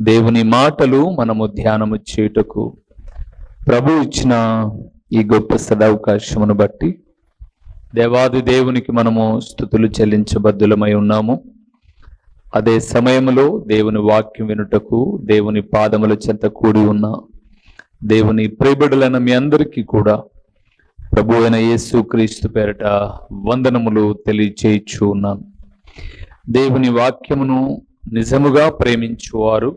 దేవుని మాటలు మనము ధ్యానము చేయుటకు ప్రభు ఇచ్చిన ఈ గొప్ప సదవకాశమును బట్టి దేవాది దేవునికి మనము స్థుతులు చెల్లించబద్దులమై ఉన్నాము. అదే సమయంలో దేవుని వాక్యం వినుటకు దేవుని పాదముల చెంత కూడి ఉన్న దేవుని ప్రియబిడులైన మీ అందరికీ కూడా ప్రభు అయిన యేసు క్రీస్తు పేరట వందనములు తెలియచేయచ్చు ఉన్నాను దేవుని వాక్యమును నిజముగా ప్రేమించువారు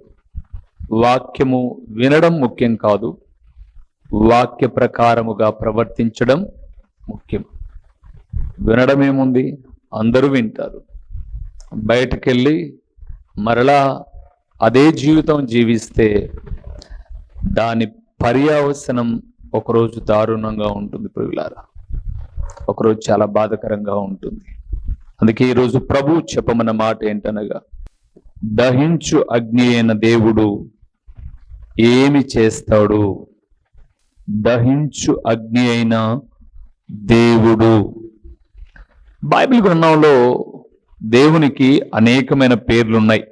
వాక్యము వినడం ముఖ్యం కాదు. వాక్య ప్రకారముగా ప్రవర్తించడం ముఖ్యం. వినడం ఏముంది అందరూ వింటారు. బయటకెళ్ళి మరలా అదే జీవితం జీవిస్తే దాని పర్యావసనం ఒకరోజు దారుణంగా ఉంటుంది ప్రియులారా. ఒకరోజు చాలా బాధకరంగా ఉంటుంది. అందుకే ఈరోజు ప్రభు చెప్పమన్న మాట ఏంటనగా దహించు అగ్ని అయిన దేవుడు ఏమి చేస్తాడు? దహించు అగ్ని అయిన దేవుడు. బైబిల్ గ్రంథంలో దేవునికి అనేకమైన పేర్లు ఉన్నాయి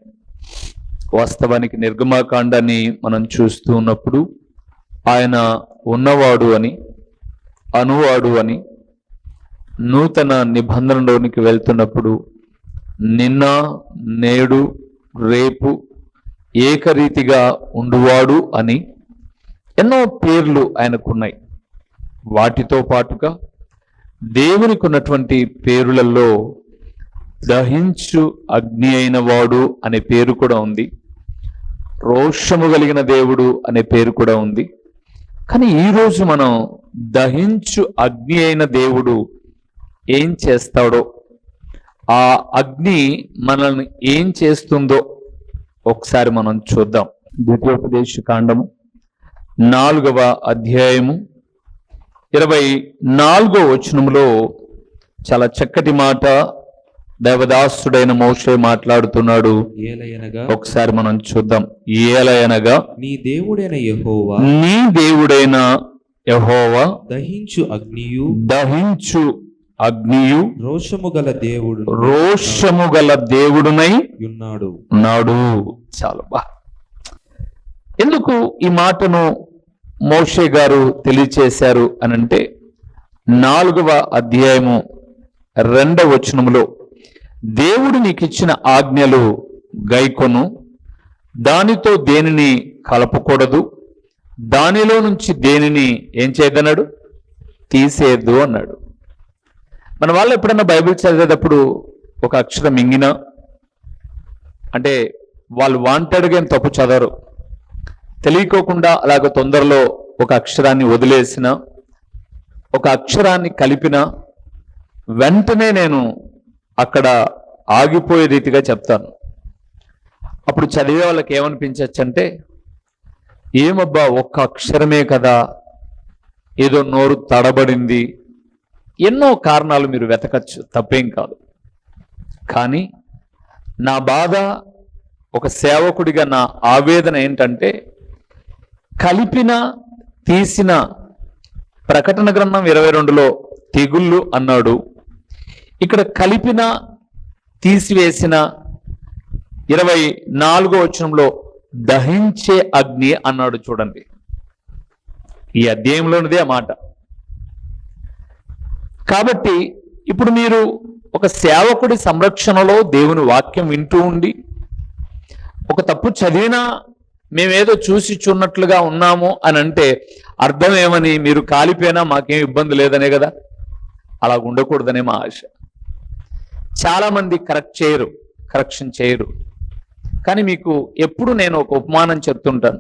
వాస్తవానికి నిర్గమాకాండాన్ని మనం చూస్తూ ఉన్నప్పుడు ఆయన ఉన్నవాడు అని అనువాడు అని నూతన నిబంధనలోనికి వెళ్తున్నప్పుడు నిన్న నేడు రేపు ఏకరీతిగా ఉండువాడు అని ఎన్నో పేర్లు ఆయనకున్నాయి. వాటితో పాటుగా దేవునికి ఉన్నటువంటి పేరులలో దహించు అగ్ని అయిన వాడు అనే పేరు కూడా ఉంది. రోషము కలిగిన దేవుడు అనే పేరు కూడా ఉంది. కానీ ఈరోజు మనం దహించు అగ్ని అయిన దేవుడు ఏం చేస్తాడో ఆ అగ్ని మనల్ని ఏం చేస్తుందో ఒకసారి మనం చూద్దాం. ద్వితీయోపదేశ కాండము నాలుగవ అధ్యాయము ఇరవై నాలుగో వచనములో చాలా చక్కటి మాట దేవదాసుడైన మోషే మాట్లాడుతున్నాడు. ఒకసారి మనం చూద్దాం. ఏలయనగా నీ దేవుడైన యెహోవా నీ దేవుడైన యహోవా దహించు అగ్నియు దహించు అగ్నియు రోషము గల దేవుడు రోషము గల దేవుడునై ఉన్నాడు. ఉన్నాడు. చాలు బా. ఎందుకు ఈ మాటను మోషే గారు తెలియచేశారు అనంటే నాలుగవ అధ్యాయము రెండవ వచనములో దేవుడు నీకు ఇచ్చిన ఆజ్ఞలు గైకొను దానితో దేనిని కలపకూడదు దానిలో నుంచి దేనిని ఏం చేయదన్నాడు తీసేయద్దు అన్నాడు. మన వాళ్ళు ఎప్పుడన్నా బైబిల్ చదివేటప్పుడు ఒక అక్షరం మింగిన అంటే వాళ్ళు వాంటెడ్గా ఏం తప్పు చదవరు. తెలియకోకుండా అలాగ తొందరలో ఒక అక్షరాన్ని వదిలేసిన ఒక అక్షరాన్ని కలిపిన వెంటనే నేను అక్కడ ఆగిపోయే రీతిగా చెప్తాను. అప్పుడు చదివే వాళ్ళకి ఏమనిపించచ్చు అంటే ఏమబ్బా ఒక్క అక్షరమే కదా ఏదో నోరు తడబడింది ఎన్నో కారణాలు మీరు వెతకచ్చు తప్పేం కాదు. కానీ నా బాధ ఒక సేవకుడిగా నా ఆవేదన ఏంటంటే కలిపిన తీసిన ప్రకటన గ్రంథం ఇరవై రెండులో తెగుళ్ళు అన్నాడు. ఇక్కడ కలిపిన తీసివేసిన ఇరవై నాలుగో వచనంలో దహించే అగ్ని అన్నాడు చూడండి. ఈ అధ్యాయంలోనిదే మాట. కాబట్టి ఇప్పుడు మీరు ఒక సేవకుడి సంరక్షణలో దేవుని వాక్యం వింటూ ఉండి ఒక తప్పు చదివినా మేమేదో చూసి చున్నట్లుగా ఉన్నాము అని అంటే అర్థం ఏమని మీరు కాలిపోయినా మాకేం ఇబ్బంది లేదనే కదా? అలా ఉండకూడదనే మా ఆశ. చాలా మంది కరెక్ట్ చేయరు కరెక్షన్ చేయరు. కానీ మీకు ఎప్పుడు నేను ఒక ఉపమానం చెప్తుంటాను.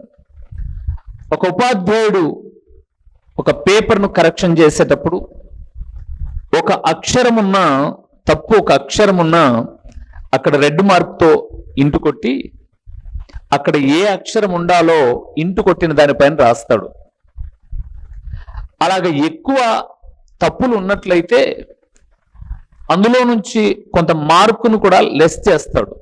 ఒక ఉపాధ్యాయుడు ఒక పేపర్ను కరెక్షన్ చేసేటప్పుడు ఒక అక్షరమున్న తప్పు ఒక అక్షరం ఉన్న అక్కడ రెడ్ మార్క్తో ఇంటు కొట్టి అక్కడ ఏ అక్షరం ఉండాలో ఇంటు కొట్టిన దానిపైన రాస్తాడు. అలాగ ఎక్కువ తప్పులు ఉన్నట్లయితే అందులో నుంచి కొంత మార్కును కూడా లెస్ చేస్తాడు.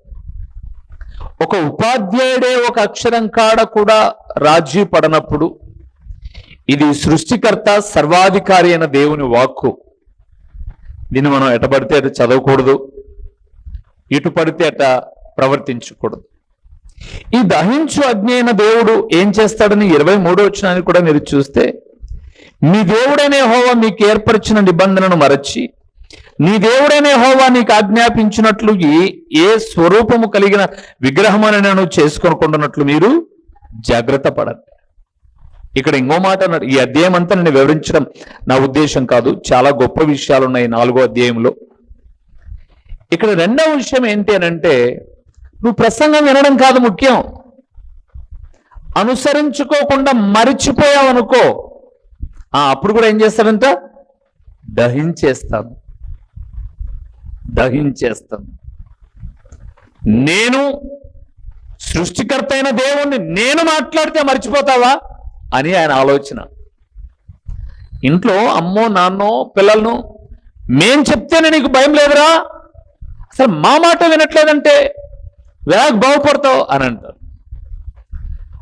ఒక ఉపాధ్యాయుడే ఒక అక్షరం కాడ కూడా రాజీ పడనప్పుడు ఇది సృష్టికర్త సర్వాధికారి అయిన దేవుని వాక్కు. దీన్ని మనం ఎట పడితే అటు చదవకూడదు. ఇటు పడితే అట ప్రవర్తించకూడదు. ఈ దహించు అగ్ని అయిన దేవుడు ఏం చేస్తాడని ఇరవై మూడో వచ్చినాన్ని కూడా మీరు చూస్తే మీ దేవుడైన హోవా మీకు ఏర్పరిచిన నిబంధనను మరచి నీ దేవుడైన హోవా నీకు ఆజ్ఞాపించినట్లు ఏ ఏ స్వరూపము కలిగిన విగ్రహమని నేను చేసుకొనుకుంటున్నట్లు మీరు జాగ్రత్త పడండి ఇక్కడ ఇంకో మాట అన్నాడు ఈ అధ్యాయం అంతా నేను వివరించడం నా ఉద్దేశం కాదు. చాలా గొప్ప విషయాలు ఉన్నాయి నాలుగో అధ్యాయంలో. ఇక్కడ రెండవ విషయం ఏంటి అని అంటే నువ్వు ప్రసంగం వినడం కాదు ముఖ్యం. అనుసరించుకోకుండా మరిచిపోయావు అనుకో. అప్పుడు కూడా ఏం చేస్తాడంట దహించేస్తాను దహించేస్తాను నేను సృష్టికర్త అయిన దేవుణ్ణి నేను మాట్లాడితే మర్చిపోతావా? అని ఆయన ఆలోచన. ఇంట్లో అమ్మో నాన్నో పిల్లలను మేం చెప్తేనే నీకు భయం లేదురా? అసలు మా మాట వినట్లేదంటే వేగ బాగుపడతావు అని అంటారు.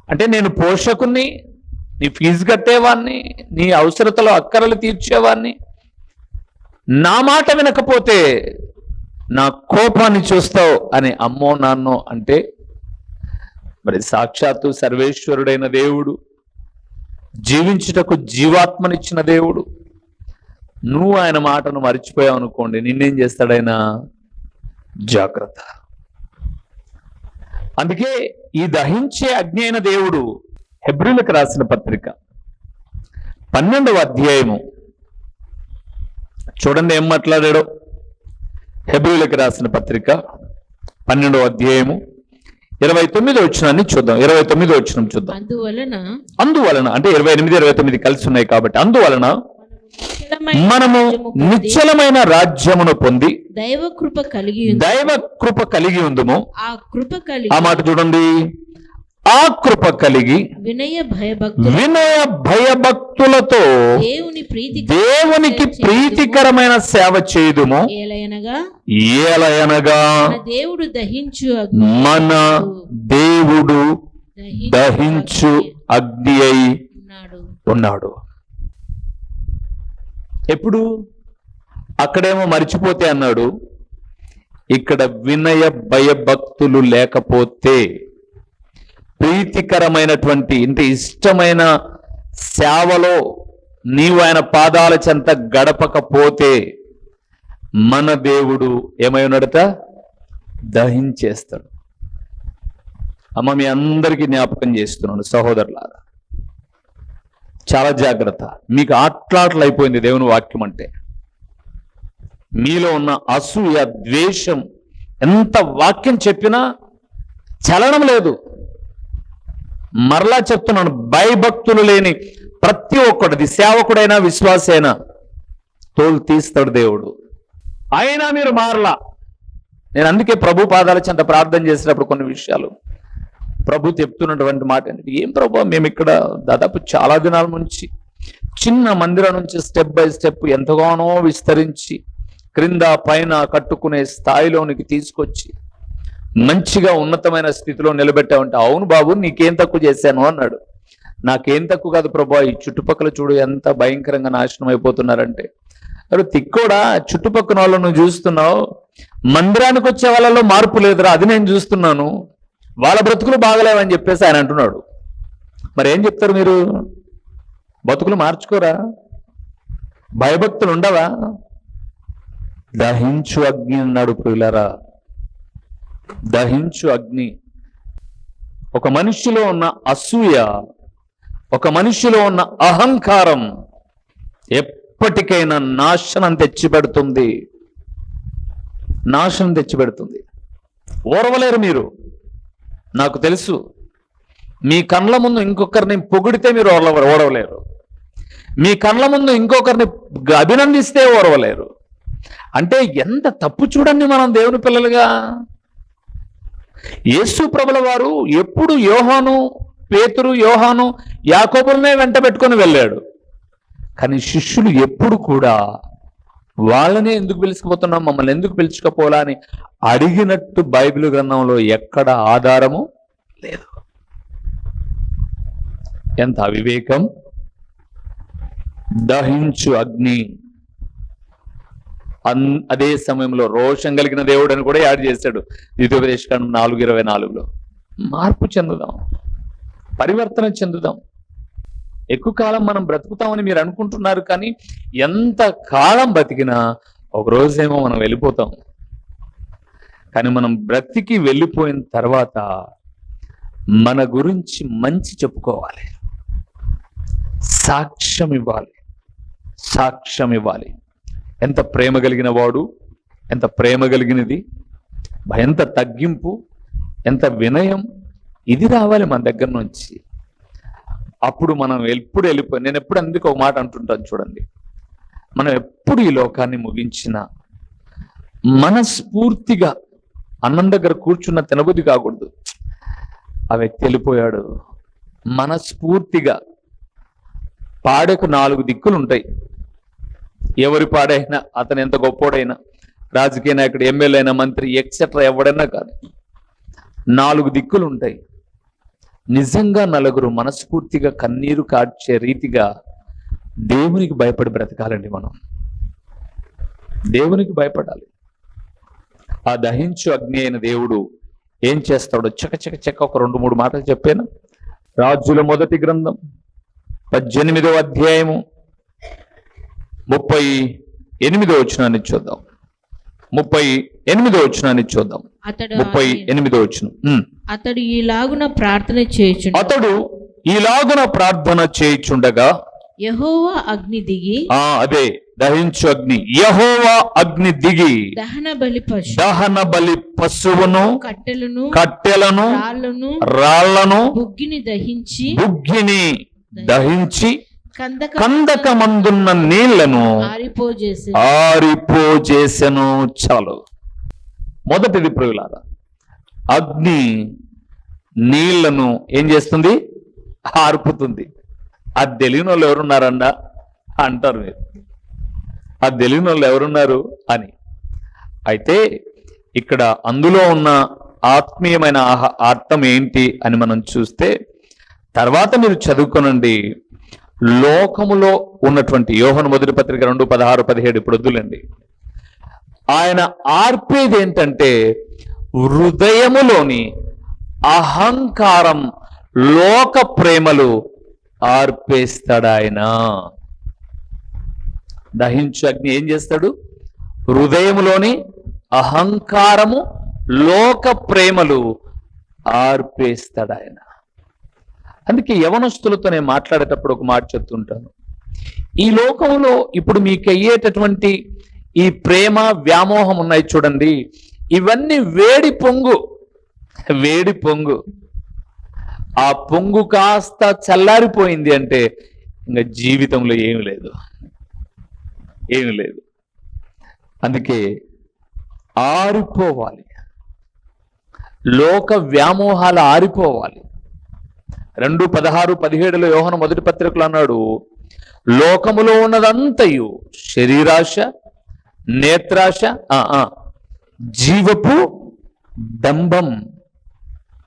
అంటే నేను పోషకుని నీ ఫీజు కట్టేవాడిని నీ అవసరతలో అక్కరలు తీర్చేవాడిని నా మాట వినకపోతే నా కోపాన్ని చూస్తావు అని అమ్మో నాన్నో అంటే మరి సాక్షాత్తు సర్వేశ్వరుడైన దేవుడు జీవించుటకు జీవాత్మనిచ్చిన దేవుడు. నువ్వు ఆయన మాటను మర్చిపోయావు అనుకోండి నిన్నేం చేస్తాడైనా? జాగ్రత్త. అందుకే ఈ దహించే అగ్ని అయిన దేవుడు హెబ్రిలకు రాసిన పత్రిక పన్నెండవ అధ్యాయము. చూడండి ఏం మాట్లాడాడో. హెబ్రిలకు రాసిన పత్రిక పన్నెండవ అధ్యాయము. ఇరవై తొమ్మిది వచ్చినాన్ని చూద్దాం. ఇరవై తొమ్మిది వచ్చిన చూద్దాం. అందువలన అందువలన అంటే ఇరవై ఎనిమిది ఇరవై తొమ్మిది కలిసి ఉన్నాయి కాబట్టి అందువలన మనము నిశ్చలమైన రాజ్యమును పొంది దైవ కృప కలిగి. దైవ కృప కలిగి ఉందుము. ఆ కృప కలిగి ఆ మాట చూడండి. ఆ కృప కలిగి వినయ భయభక్తులు వినయ భయభక్తులతో దేవుని ప్రీతి దేవునికి ప్రీతికరమైన సేవ చేయుదుము. ఏలయనగా? ఏలయనగా మన దేవుడు దహించు అగ్ని మన దేవుడు దహించు అగ్ని అయి ఉన్నాడు. ఉన్నాడు. ఎప్పుడు? అక్కడేమో మర్చిపోతే అన్నాడు. ఇక్కడ వినయ భయభక్తులు లేకపోతే ప్రీతికరమైనటువంటి ఇంత ఇష్టమైన సేవలో నీవు ఆయన పాదాల చెంత గడపకపోతే మన దేవుడు ఏమై ఉన్నాడట? దహించేస్తాడు. అమ్మ మీ అందరికీ జ్ఞాపకం చేస్తున్నాను సహోదరులారా. చాలా జాగ్రత్త. మీకు ఆట్లాట్లు అయిపోయింది దేవుని వాక్యం అంటే. మీలో ఉన్న అసూయ ద్వేషం ఎంత వాక్యం చెప్పినా చలనం లేదు. మరలా చెప్తున్నాను భయభక్తులు లేని ప్రతి ఒక్కటిది సేవకుడైనా విశ్వాసైనా తోలు తీస్తాడు దేవుడు. అయినా మీరు మారలా. నేను అందుకే ప్రభు పాదాల చెంత ప్రార్థన చేసినప్పుడు కొన్ని విషయాలు. ప్రభు చెప్తున్నటువంటి మాట ఏంటి? ఏం ప్రభు మేము ఇక్కడ దాదాపు చాలా దినాల నుంచి చిన్న మందిరం నుంచి స్టెప్ బై స్టెప్ ఎంతగానో విస్తరించి క్రింద పైన కట్టుకునే స్థాయిలోనికి తీసుకొచ్చి మంచిగా ఉన్నతమైన స్థితిలో నిలబెట్టావంటే అవును బాబు నీకేం తక్కువ చేశాను అన్నాడు. నాకేం తక్కువ కాదు ప్రభా ఈ చుట్టుపక్కల చూడు ఎంత భయంకరంగా నాశనం అయిపోతున్నారంటే. అరే తిక్కోడా చుట్టుపక్కల వాళ్ళను నువ్వు చూస్తున్నావు? మందిరానికి వచ్చే వాళ్ళలో మార్పు లేదురా అది నేను చూస్తున్నాను. వాళ్ళ బ్రతుకులు బాగలేవని చెప్పేసి ఆయన అంటున్నాడు. మరి ఏం చెప్తారు మీరు? బతుకులు మార్చుకోరా? భయభక్తులు ఉండవా? దహించు అగ్ని అన్నాడు ప్రియులరా. దహించు అగ్ని. ఒక మనిషిలో ఉన్న అసూయ ఒక మనిషిలో ఉన్న అహంకారం ఎప్పటికైనా నాశనం తెచ్చిపెడుతుంది. నాశనం తెచ్చిపెడుతుంది. ఓర్వలేరు మీరు. నాకు తెలుసు. మీ కండ్ల ముందు ఇంకొకరిని పొగిడితే మీరు ఓర్వ ఓడవలేరు మీ కండ్ల ముందు ఇంకొకరిని అభినందిస్తే ఓర్వలేరు. అంటే ఎంత తప్పు చూడండి మనం దేవుని పిల్లలుగా. యేసు ప్రభుల వారు ఎప్పుడు యోహాను పేతురు యోహాను యాకోబులనే వెంట పెట్టుకొని వెళ్ళాడు. కానీ శిష్యులు ఎప్పుడు కూడా వాళ్ళనే ఎందుకు పిలుచుకుపోతున్నాం మమ్మల్ని ఎందుకు పిలుచుకపోలా అని అడిగినట్టు బైబిల్ గ్రంథంలో ఎక్కడ ఆధారము లేదు. ఎంత అవివేకం? దహించు అగ్ని అన్ అదే సమయంలో రోషం కలిగిన దేవుడు అని కూడా యాడ్ చేశాడు. ద్వితీయోపదేశకాండం నాలుగు ఇరవై నాలుగులో. మార్పు చెందుదాం. పరివర్తన చెందుదాం. ఎక్కువ కాలం మనం బ్రతుకుతామని మీరు అనుకుంటున్నారు కానీ ఎంత కాలం బతికినా ఒక రోజేమో మనం వెళ్ళిపోతాం. కానీ మనం బ్రతికి వెళ్ళిపోయిన తర్వాత మన గురించి మంచి చెప్పుకోవాలి. సాక్ష్యం ఇవ్వాలి సాక్ష్యం ఇవ్వాలి ఎంత ప్రేమ కలిగిన వాడు ఎంత ప్రేమ కలిగినది ఎంత తగ్గింపు ఎంత వినయం ఇది రావాలి మన దగ్గర నుంచి. అప్పుడు మనం ఎప్పుడు వెళ్ళిపోయి నేను ఎప్పుడు అందుకు ఒక మాట అంటుంటాను చూడండి. మనం ఎప్పుడు ఈ లోకాన్ని ముగించినా మనస్ఫూర్తిగా అన్నం దగ్గర కూర్చున్న తినబుద్ధి కాకూడదు. ఆ వ్యక్తి వెళ్ళిపోయాడు. మనస్ఫూర్తిగా పాడకు నాలుగు దిక్కులు ఉంటాయి ఎవరి పాడైనా అతను ఎంత గొప్పోడైనా రాజకీయ నాయకుడు ఎమ్మెల్యే అయినా మంత్రి ఎక్సెట్రా ఎవడైనా కాదు. నాలుగు దిక్కులు ఉంటాయి నిజంగా నలుగురు మనస్ఫూర్తిగా కన్నీరు కాడ్చే రీతిగా దేవునికి భయపడి బ్రతకాలండి మనం. దేవునికి భయపడాలి. ఆ దహించు అగ్ని అయిన దేవుడు ఏం చేస్తాడో చక చక చక ఒక రెండు మూడు మాటలు చెప్పాను. రాజుల మొదటి గ్రంథం పద్దెనిమిదో అధ్యాయము ముప్పై ఎనిమిదో వచనాన్ని చూద్దాం. ముప్పై ఎనిమిదో వచనాన్ని చూద్దాం. అతడు ముప్పై ఎనిమిదో ఉమ్. అతడు ఈలాగున ప్రార్థన చేయుచుండు అతడు ఈలాగున ప్రార్థన చేయుచుండగా యెహోవా అగ్ని దిగి ఆ అదే దహించు అగ్ని. యహోవా అగ్ని దిగి దహన బలి పశు దహన బలి పశువును కట్టెలను కట్టెలను రాళ్ళను రాళ్ళను బుగ్గిని దహించి బుగ్గిని దహించి కందకమందున్న నీళ్ళను ఆరిపోజేసి ఆరిపోజేసెను. చాలు. మొదటిది ప్రియులారా అగ్ని నీళ్ళను ఏం చేస్తుంది? ఆర్పుతుంది. అది తెలియని వాళ్ళు ఎవరున్నారన్నా? అంటారు మీరు. అది తెలియని వాళ్ళు ఎవరున్నారు అని. అయితే ఇక్కడ అందులో ఉన్న ఆత్మీయమైన ఆహ- అర్థం ఏంటి అని మనం చూస్తే తర్వాత మీరు చదువుకోనండి. లోకములో ఉన్నటువంటి యోహన మొదటి పత్రిక రెండు పదహారు పదిహేడు ఇప్పుడు వద్దులండి. ఆయన ఆర్పేది ఏంటంటే హృదయములోని అహంకారం లోక ప్రేమలు ఆర్పేస్తాడాయన దహించు అగ్ని ఏం చేస్తాడు? హృదయములోని అహంకారము లోక ప్రేమలు ఆర్పేస్తాడాయన అందుకే యవనస్తులతో నేను మాట్లాడేటప్పుడు ఒక మాట చెప్తుంటాను ఈ లోకంలో ఇప్పుడు మీకు అయ్యేటటువంటి ఈ ప్రేమ వ్యామోహం ఉన్నాయి చూడండి. ఇవన్నీ వేడి పొంగు. వేడి పొంగు. ఆ పొంగు కాస్త చల్లారిపోయింది అంటే ఇంకా జీవితంలో ఏమి లేదు. ఏమి లేదు. అందుకే ఆరిపోవాలి. లోక వ్యామోహాలు ఆరిపోవాలి. రెండు పదహారు పదిహేడులో యోహన మొదటి పత్రికలు అన్నాడు లోకములో ఉన్నదంతయు శరీరాశ నేత్రాశ ఆ, ఆ, జీవపు దంభం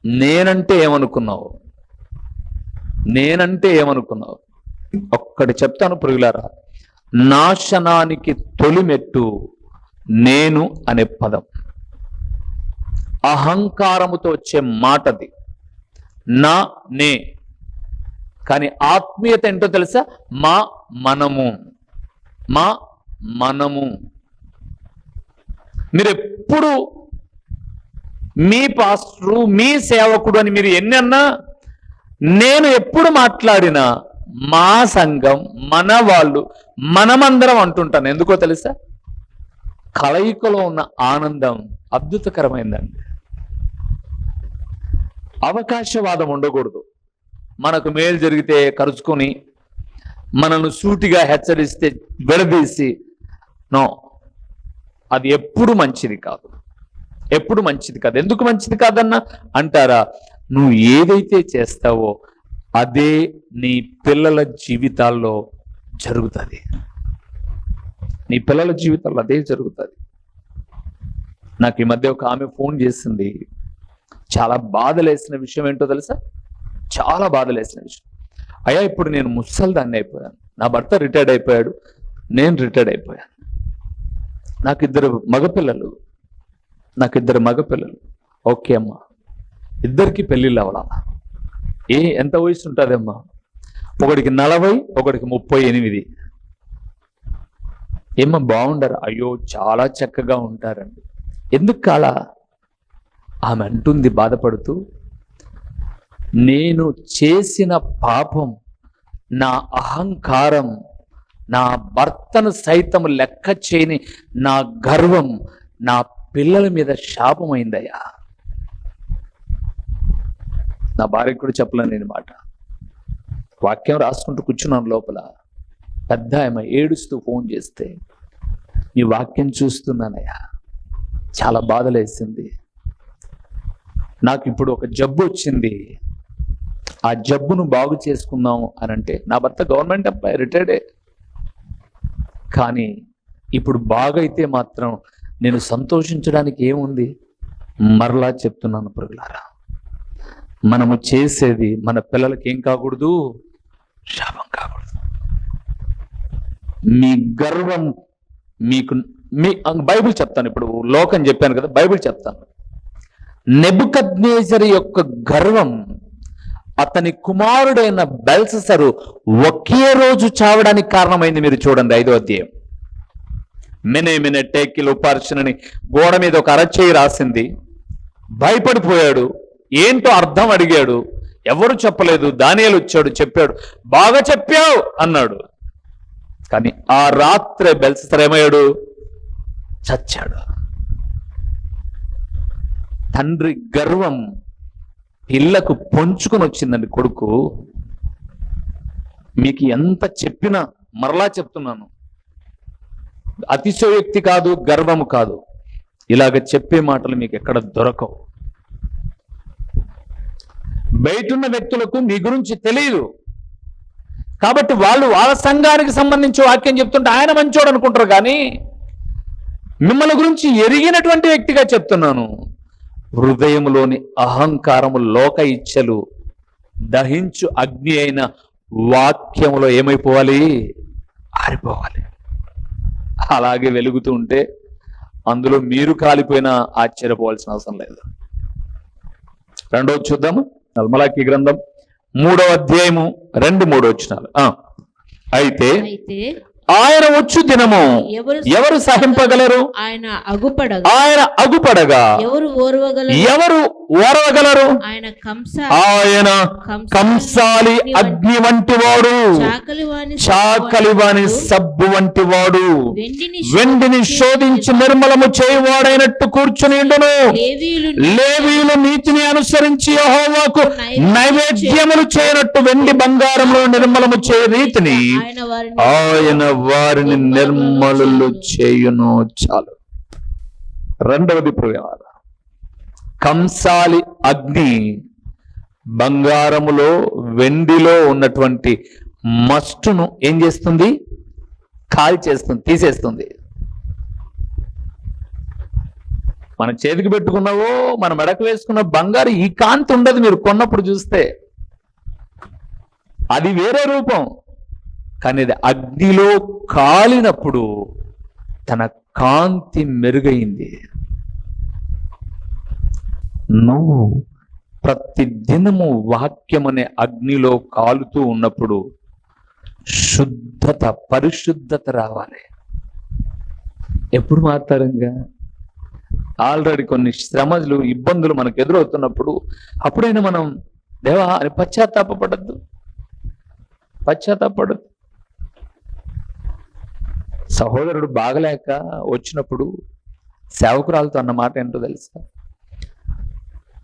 నేనంటే ఏమనుకున్నావు? నేనంటే ఏమనుకున్నావు? ఒక్కటి చెప్తాను పురుగులారా నాశనానికి తొలిమెట్టు నేను అనే పదం. అహంకారముతో వచ్చే మాటది. నా నే. కానీ ఆత్మీయత ఏంటో తెలుసా? మా మనము. మా మనము. మీరు ఎప్పుడు మీ పాస్టరు మీ సేవకుడు అని మీరు ఎన్ని అన్నా నేను ఎప్పుడు మాట్లాడినా మా సంఘం మన వాళ్ళు మనమందరం అంటుంటాను. ఎందుకో తెలుసా? కలయికలో ఉన్న ఆనందం అద్భుతకరమైందండి. అవకాశవాదం ఉండకూడదు. మనకు మేలు జరిగితే కరుచుకొని మనల్ని సూటిగా హెచ్చరిస్తే విడదీసి నో అది ఎప్పుడు మంచిది కాదు. ఎప్పుడు మంచిది కాదు. ఎందుకు మంచిది కాదన్నా? అంటారా నువ్వు ఏదైతే చేస్తావో అదే నీ పిల్లల జీవితాల్లో జరుగుతుంది. నీ పిల్లల జీవితాల్లో అదే జరుగుతుంది. నాకు ఈ మధ్య ఒక ఆమె ఫోన్ చేసింది. చాలా బాధలేసిన విషయం ఏంటో తెలుసా? చాలా బాధలేసిన విషయం. అయ్యా ఇప్పుడు నేను ముసల్దాన్ని అయిపోయాను. నా భర్త రిటైర్డ్ అయిపోయాడు. నేను రిటైర్డ్ అయిపోయాను. నాకు ఇద్దరు మగపిల్లలు. నాకు ఇద్దరు మగపిల్లలు. ఓకే అమ్మా. ఇద్దరికి పెళ్ళిళ్ళు అవ్వాలా ఏ ఎంత వయసు ఉంటుందమ్మా? ఒకడికి నలభై ఒకడికి ముప్పై ఎనిమిది. ఏమ్మా బాగుండరు? అయ్యో చాలా చక్కగా ఉంటారండి. ఎందుకు కాలా ఆమె అంటుంది బాధపడుతూ నేను చేసిన పాపం నా అహంకారం నా భర్తను సైతం లెక్క చేయని నా గర్వం నా పిల్లల మీద శాపమైందయ్యా. నా భార్యకు కూడా చెప్పలేను నేను మాట. వాక్యం రాసుకుంటూ కూర్చున్నాను లోపల. పెద్ద ఆమె ఏడుస్తూ ఫోన్ చేస్తే ఈ వాక్యం చూస్తున్నానయ్యా. చాలా బాధలేసింది. నాకు ఇప్పుడు ఒక జబ్బు వచ్చింది. ఆ జబ్బును బాగు చేసుకుందాం అని అంటే నా భర్త గవర్నమెంట్ అబ్బాయి రిటైర్డే. కానీ ఇప్పుడు బాగైతే మాత్రం నేను సంతోషించడానికి ఏముంది? మరలా చెప్తున్నాను పురుగులారా మనము చేసేది మన పిల్లలకి ఏం కాకూడదు? శాపం కాకూడదు. మీ గర్వం మీకు మీ బైబిల్ చెప్తాను ఇప్పుడు లోకం చెప్పాను కదా బైబిల్ చెప్తాను. నెబుకద్నేజర్ యొక్క గర్వం అతని కుమారుడైన బెల్ససరు ఒకే రోజు చావడానికి కారణమైంది మీరు చూడండి ఐదో అధ్యాయం. మినే మెనే టేకిల్ ఉపార్చనని గోడ మీద ఒక అరచేయి రాసింది. భయపడిపోయాడు. ఏంటో అర్థం అడిగాడు. ఎవరు చెప్పలేదు. దానియాలు వచ్చాడు చెప్పాడు. బాగా చెప్పావు అన్నాడు. కానీ ఆ రాత్రే బెల్ససర్ ఏమయ్యాడు? చచ్చాడు. తండ్రి గర్వం పిల్లకు పొంచుకొని వచ్చిందండి కొడుకు. మీకు ఎంత చెప్పినా మరలా చెప్తున్నాను. అతిశయోక్తి కాదు గర్వము కాదు. ఇలాగ చెప్పే మాటలు మీకు ఎక్కడ దొరకవు. బయటున్న వ్యక్తులకు మీ గురించి తెలియదు కాబట్టి వాళ్ళు వాళ్ళ సంఘానికి సంబంధించి వాక్యం చెప్తుంటే ఆయన మంచోడు అనుకుంటారు కానీ మిమ్మల్ని గురించి ఎరిగినటువంటి వ్యక్తిగా చెప్తున్నాను. హృదయములోని అహంకారము లోక ఇచ్చలు. దహించు అగ్ని అయిన వాక్యములో ఏమైపోవాలి? ఆరిపోవాలి. అలాగే వెలుగుతూ ఉంటే అందులో మీరు కాలిపోయినా ఆశ్చర్యపోవాల్సిన అవసరం లేదు. రెండవది చూద్దాము నల్మలాకి గ్రంథం మూడవ అధ్యాయము రెండు మూడు వచ్చినారు అయితే ఆయన వచ్చు దినము. ఎవరు సహింపగలరు? ఆయన అగుపడగా ఆయన అగుపడగా. ఎవరు ఓర్వగలరు? ఎవరు ఓరవగలరు ఆయన కంస ఆయన కంసాలి అగ్ని వంటి వాడు. చాకలి వాని సబ్బు వంటి వాడు. వెండిని శోధించి నిర్మలము చేయవాడైనట్టు కూర్చుని లేవీయులు నీతిని అనుసరించి యెహోవాకు నైవేద్యములు చేయనట్టు వెండి బంగారంలో నిర్మలము చేయ రీతిని ఆయన వారిని నిర్మలులు చేయును. చాలు. రెండవది ప్రియాల కంసాలి అగ్ని బంగారములో వెండిలో ఉన్నటువంటి మస్టును ఏం చేస్తుంది? కాల్ చేస్తుంది తీసేస్తుంది. మన చేతికి పెట్టుకున్నావో మన మెడకు వేసుకున్న బంగారు ఈ కాంతి ఉండదు మీరు కొన్నప్పుడు చూస్తే. అది వేరే రూపం. కానీ అది అగ్నిలో కాలినప్పుడు తన కాంతి మెరుగైంది. నువ్వు ప్రతి దినము వాక్యం అనే అగ్నిలో కాలుతూ ఉన్నప్పుడు శుద్ధత పరిశుద్ధత రావాలి. ఎప్పుడు మాత్రంగా ఆల్రెడీ కొన్ని శ్రమలు ఇబ్బందులు మనకు ఎదురవుతున్నప్పుడు అప్పుడైనా మనం దేవా అని పశ్చాత్తాపడద్దు పశ్చాత్తాపడద్దు సహోదరుడు బాగలేక వచ్చినప్పుడు సేవకురాలతో అన్న మాట ఏంటో తెలుసా?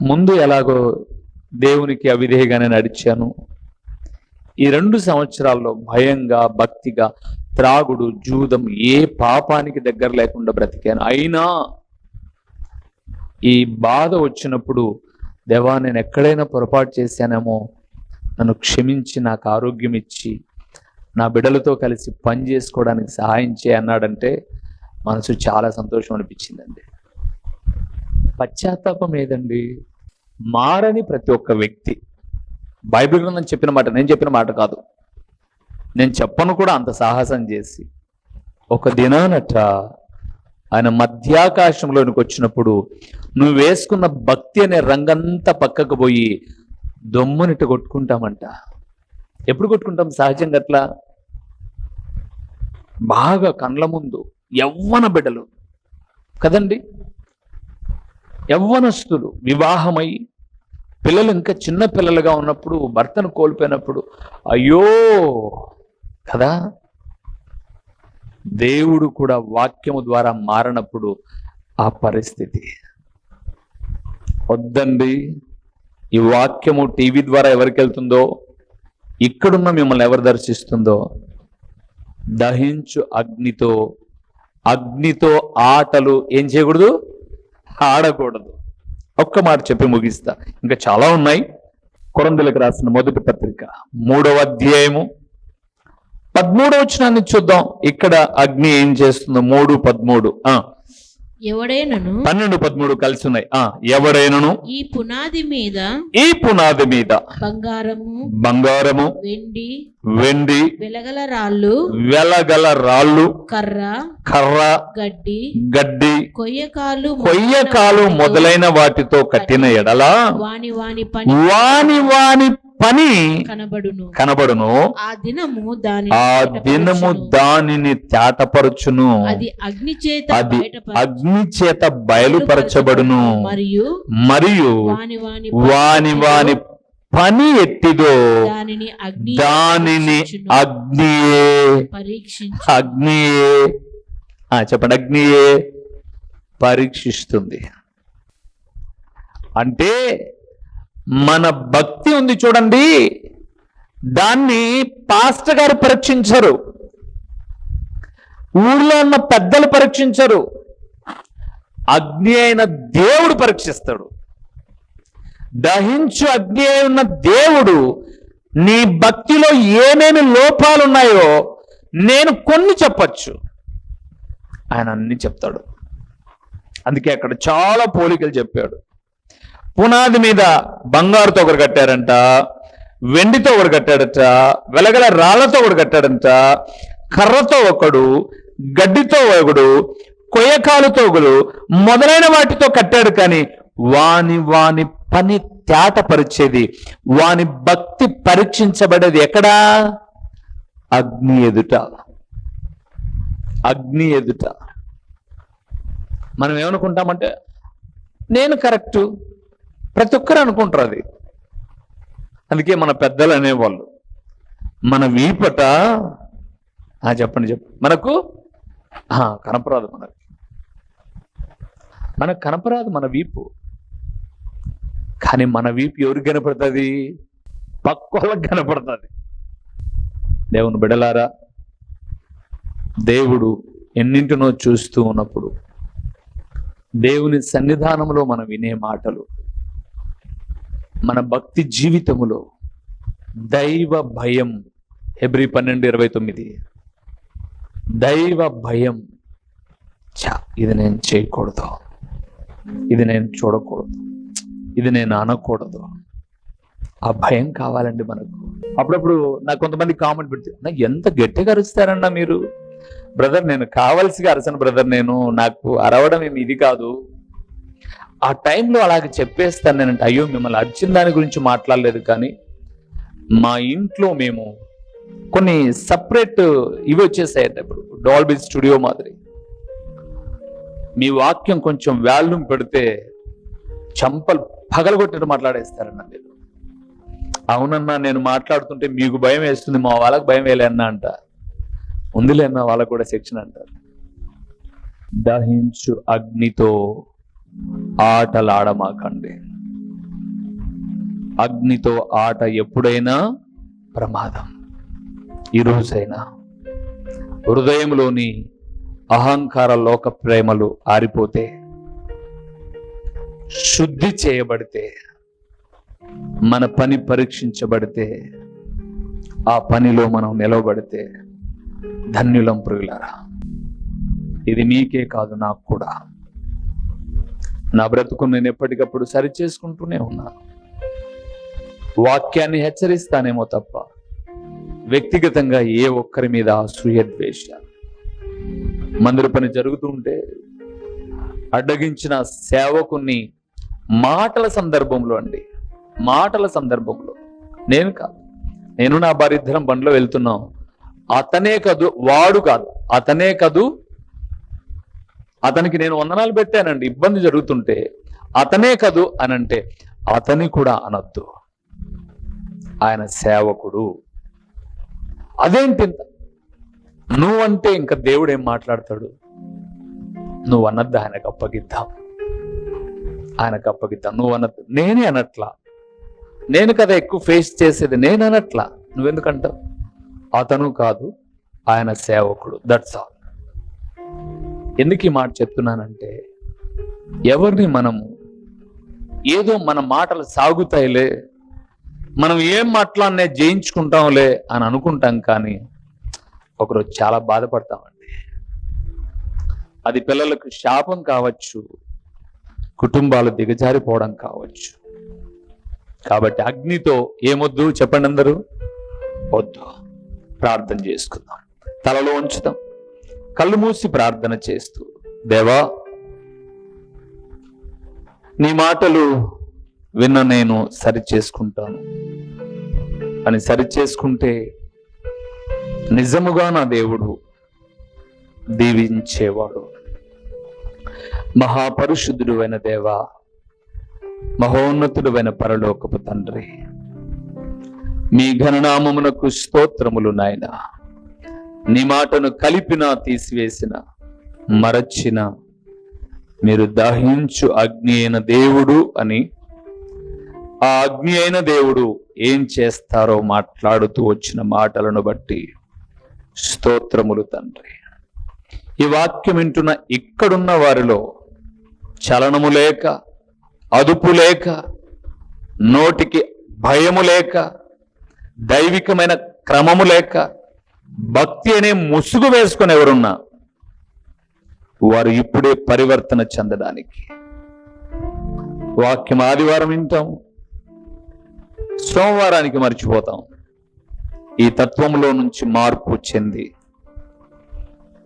ముందు ఎలాగో దేవునికి అవిధేయగానే నడిచాను. ఈ రెండు సంవత్సరాల్లో భయంగా భక్తిగా త్రాగుడు జూదం ఏ పాపానికి దగ్గర లేకుండా బ్రతికాను. అయినా ఈ బాధ వచ్చినప్పుడు దేవా నేను ఎక్కడైనా పొరపాటు చేశానేమో నన్ను క్షమించి నాకు ఆరోగ్యం ఇచ్చి నా బిడ్డలతో కలిసి పని చేసుకోవడానికి సహాయం చేయన్నాడంటే మనసు చాలా సంతోషం అనిపించిందండి. పశ్చాత్తాపం ఏదండి? మారని ప్రతి ఒక్క వ్యక్తి. బైబిల్ గ్రంథం చెప్పిన మాట నేను చెప్పిన మాట కాదు. నేను చెప్పను కూడా అంత సాహసం చేసి. ఒక దినానట ఆయన మధ్యాకాశంలోనికి వచ్చినప్పుడు నువ్వు వేసుకున్న భక్తి అనే రంగంతా పక్కకు పోయి దొమ్మునిట కొట్టుకుంటామంట. ఎప్పుడు కొట్టుకుంటాం సహజంగా అట్లా? బాగా కండ్ల ముందు యవ్వన బిడ్డలు. కదండి? యవ్వనస్తులు వివాహమై పిల్లలు ఇంకా చిన్న పిల్లలుగా ఉన్నప్పుడు భర్తను కోల్పోయినప్పుడు అయ్యో! కదా? దేవుడు కూడా వాక్యము ద్వారా మారినప్పుడు ఆ పరిస్థితి. వద్దండి. ఈ వాక్యము టీవీ ద్వారా ఎవరికి వెళ్తుందో ఇక్కడున్న మిమ్మల్ని ఎవరు దర్శిస్తుందో దహించు అగ్నితో అగ్నితో ఆటలు ఏం చేయకూడదు? ఆడకూడదు. ఒక్క మాట చెప్పి ముగిస్తా. ఇంకా చాలా ఉన్నాయి. కొరందులకు రాసిన మొదటి పత్రిక మూడవ అధ్యాయము. పదమూడవ వచనాన్ని చూద్దాం. ఇక్కడ అగ్ని ఏం చేస్తుందో. మూడు పదమూడు. ఆ ఎవడైనను పన్నెండు పదమూడు కలిసి ఉన్నాయి. ఆ ఎవడైనను? ఈ పునాది మీద ఈ పునాది మీద బంగారము బంగారము వెండి వెండి వెలగల రాళ్ళు వెలగల రాళ్ళు కర్ర కర్ర గడ్డి గడ్డి కొయ్యకాలు కొయ్యకాలు మొదలైన వాటితో కట్టిన ఎడల వాని వాని పని వాని వాని పని కనబడును. కనబడును. ఆ దినము దాని ఆ దినము దానిని తేటపరచును అది అగ్ని చేత అది అగ్ని చేత బయలుపరచబడును. మరియు మరియు వాని వాని పని ఎట్టిదో దానిని. అగ్నియే అగ్నియే చెప్పండి. అగ్నియే పరీక్షిస్తుంది. అంటే మన భక్తి ఉంది చూడండి. దాన్ని పాస్టర్ గారు పరీక్షించరు. ఊళ్ళో ఉన్న పెద్దలు పరీక్షించరు. అగ్ని అయిన దేవుడు పరీక్షిస్తాడు. దహించు అగ్ని అయి ఉన్న దేవుడు నీ భక్తిలో ఏమేమి లోపాలు ఉన్నాయో నేను కొన్ని చెప్పచ్చు. ఆయన అన్ని చెప్తాడు. అందుకే అక్కడ చాలా పోలికలు చెప్పాడు. పునాది మీద బంగారుతో ఒకరు కట్టారంట వెండితో ఒకడు కట్టాడట వెలగల రాళ్ళతో ఒకడు కట్టాడంట కర్రతో ఒకడు గడ్డితో ఒకడు కొయ్యకాలుతో ఒకడు మొదలైన వాటితో కట్టాడు కానీ వాని వాని పని తేటపరిచేది వాని భక్తి పరీక్షించబడేది ఎక్కడా? అగ్ని ఎదుట. అగ్ని ఎదుట. మనం ఏమనుకుంటామంటే నేను కరెక్టు ప్రతి ఒక్కరు అనుకుంటారు అది. అందుకే మన పెద్దలు అనేవాళ్ళు మన వీపట ఆ, చెప్పండి చెప్పు మనకు ఆ, కనపరాదు మనకు. మనకు కనపరాదు మన వీపు. కానీ మన వీపు ఎవరికి కనపడుతుంది? పక్కోళ్ళకి కనపడుతుంది. దేవుని బిడలారా దేవుడు ఎన్నింటినో చూస్తూ ఉన్నప్పుడు దేవుని సన్నిధానంలో మనం వినే మాటలు మన భక్తి జీవితములో దైవ భయం. హెబ్రి పన్నెండు ఇరవై తొమ్మిది. దైవ భయం. చా ఇది నేను చేయకూడదు. ఇది నేను చూడకూడదు. ఇది నేను అనకూడదు. ఆ భయం కావాలండి మనకు. అప్పుడప్పుడు నాకు కొంతమంది కామెంట్ పెడితే "అన్నా, ఎంత గట్టిగా అరుస్తారన్నా మీరు? బ్రదర్ నేను కావాల్సిగా అరసను బ్రదర్ నేను నాకు అరవడం ఏమి ఇది కాదు. ఆ టైంలో అలాగే చెప్పేస్తాను నేనంటే అయ్యో మిమ్మల్ని అర్చిన దాని గురించి మాట్లాడలేదు కానీ మా ఇంట్లో మేము కొన్ని సపరేట్ ఇవి వచ్చేసాయండి ఇప్పుడు డాల్బీ స్టూడియో మాదిరి. మీ వాక్యం కొంచెం వాల్యూమ్ పెడితే చంపలు పగలగొట్టినట్టు మాట్లాడేస్తారన్న మీరు. అవునన్నా నేను మాట్లాడుతుంటే మీకు భయం వేస్తుంది మా వాళ్ళకి భయం వేయలే అన్న అంట. ఉందిలే అన్న వాళ్ళకు కూడా శిక్షణ అంటారు. దహించు అగ్నితో ఆటలాడమాకండి. అగ్నితో ఆట ఎప్పుడైనా ప్రమాదం. ఈరోజైనా హృదయంలోని అహంకార లోక ప్రేమలు ఆరిపోతే శుద్ధి చేయబడితే మన పని పరీక్షించబడితే ఆ పనిలో మనం నిలవబడితే ధన్యులం ప్రియులరా. ఇది మీకే కాదు నాకు కూడా. నా బ్రతుకు నేను ఎప్పటికప్పుడు సరి చేసుకుంటూనే ఉన్నాను వాక్యాన్ని హెచ్చరిస్తానేమో తప్ప వ్యక్తిగతంగా ఏ ఒక్కరి మీద అసూయ ద్వేషాలు మందిర పని జరుగుతుంటే అడ్డగించిన సేవకుని మాటల సందర్భంలో అండి మాటల సందర్భంలో. నేను కాదు నేను నా భార్య ఇద్దరం బండ్లో వెళ్తున్నాం. అతనే కదు వాడు కాదు అతనే కదు అతనికి నేను వందనాలు పెట్టానండి. ఇబ్బంది జరుగుతుంటే అతనే కదు అనంటే అతని కూడా అనద్దు. ఆయన సేవకుడు. అదేంటి నువ్వంటే ఇంకా దేవుడు ఏం మాట్లాడతాడు? నువ్వు అన్నద్దు ఆయనకు అప్పగిద్దాం. ఆయనకు అప్పగిద్దాం. నువ్వు అన్నద్దు నేనే అనట్లా. నేను కదా ఎక్కువ ఫేస్ చేసేది నేను అనట్లా నువ్వెందుకంటావు? అతను కాదు ఆయన సేవకుడు. దట్స్ ఆల్ ఎందుకు ఈ మాట చెప్తున్నానంటే ఎవరిని మనము ఏదో మన మాటలు సాగుతాయిలే మనం ఏం మాట్లాడినే జయించుకుంటాంలే అని అనుకుంటాం కానీ ఒకరోజు చాలా బాధపడతామండి. అది పిల్లలకు శాపం కావచ్చు కుటుంబాలు దిగజారిపోవడం కావచ్చు. కాబట్టి అగ్నితో ఏమొద్దు చెప్పండి అందరూ? వద్దు. ప్రార్థన చేసుకుందాం. తలలో ఉంచుదాం. కళ్ళు మూసి ప్రార్థన చేస్తూ దేవా నీ మాటలు విన్న నేను సరి చేసుకుంటాను అని సరి చేసుకుంటే నిజముగా నా దేవుడు దీవించేవాడు. మహాపరిశుద్ధుడు అయిన దేవా మహోన్నతుడు పరలోకపు తండ్రి మీ ఘననామమునకు స్తోత్రములు నాయన. నీ మాటను కలిపిన తీసివేసిన మరచిన మీరు దహించు అగ్ని అయిన దేవుడు అని ఆ అగ్ని అయిన దేవుడు ఏం చేస్తారో మాట్లాడుతూ వచ్చిన మాటలను బట్టి స్తోత్రములు తండ్రి. ఈ వాక్యం వింటున్న ఇక్కడున్న వారిలో చలనము లేక అదుపు లేక నోటికి భయము లేక దైవికమైన క్రమము లేక భక్తి అనే ముసుగు వేసుకొని ఎవరున్నా వారు ఇప్పుడే పరివర్తన చెందడానికి. వాక్యం ఆదివారం వింటాం సోమవారానికి మర్చిపోతాం. ఈ తత్వంలో నుంచి మార్పు చెంది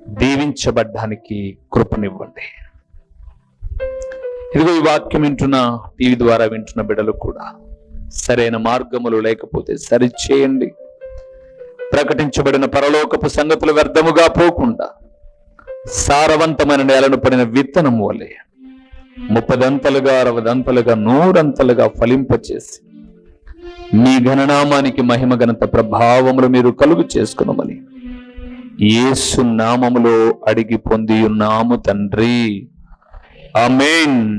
దీవించబడ్డానికి కృపనివ్వండి. ఇదిగో ఈ వాక్యం వింటున్న టీవీ ద్వారా వింటున్న బిడ్డలు కూడా సరైన మార్గములు లేకపోతే సరిచేయండి. ప్రకటించబడిన పరలోకపు సంగతులు వ్యర్థముగా పోకుండా సారవంతమైన నేలను పడిన విత్తనం వలె ముప్పదంతలుగా అరవదంతలుగా నూరంతలుగా ఫలింపచేసి మీ ఘననామానికి మహిమ ఘనత ప్రభావములు మీరు కలుగు చేసుకునమని యేసు నామములో అడిగి పొంది ఉన్నాము తండ్రి. ఆమేన్.